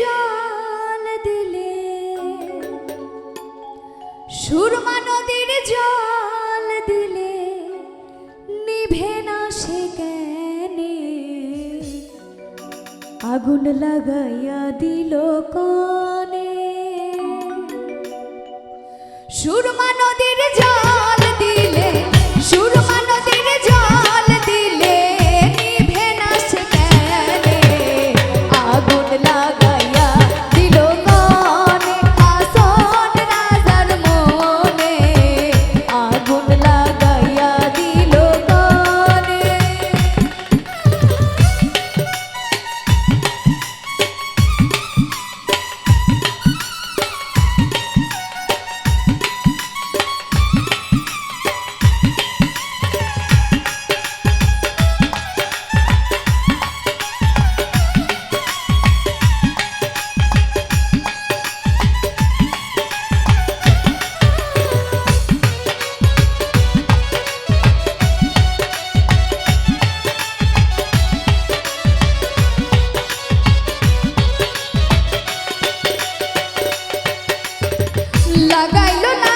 জল দিলে। সুরমা নদীর জল দিলে, নিভে না সে কেনে। আগুন লাগাইয়া দিল কনে। সুরমা নদীর গাইল না।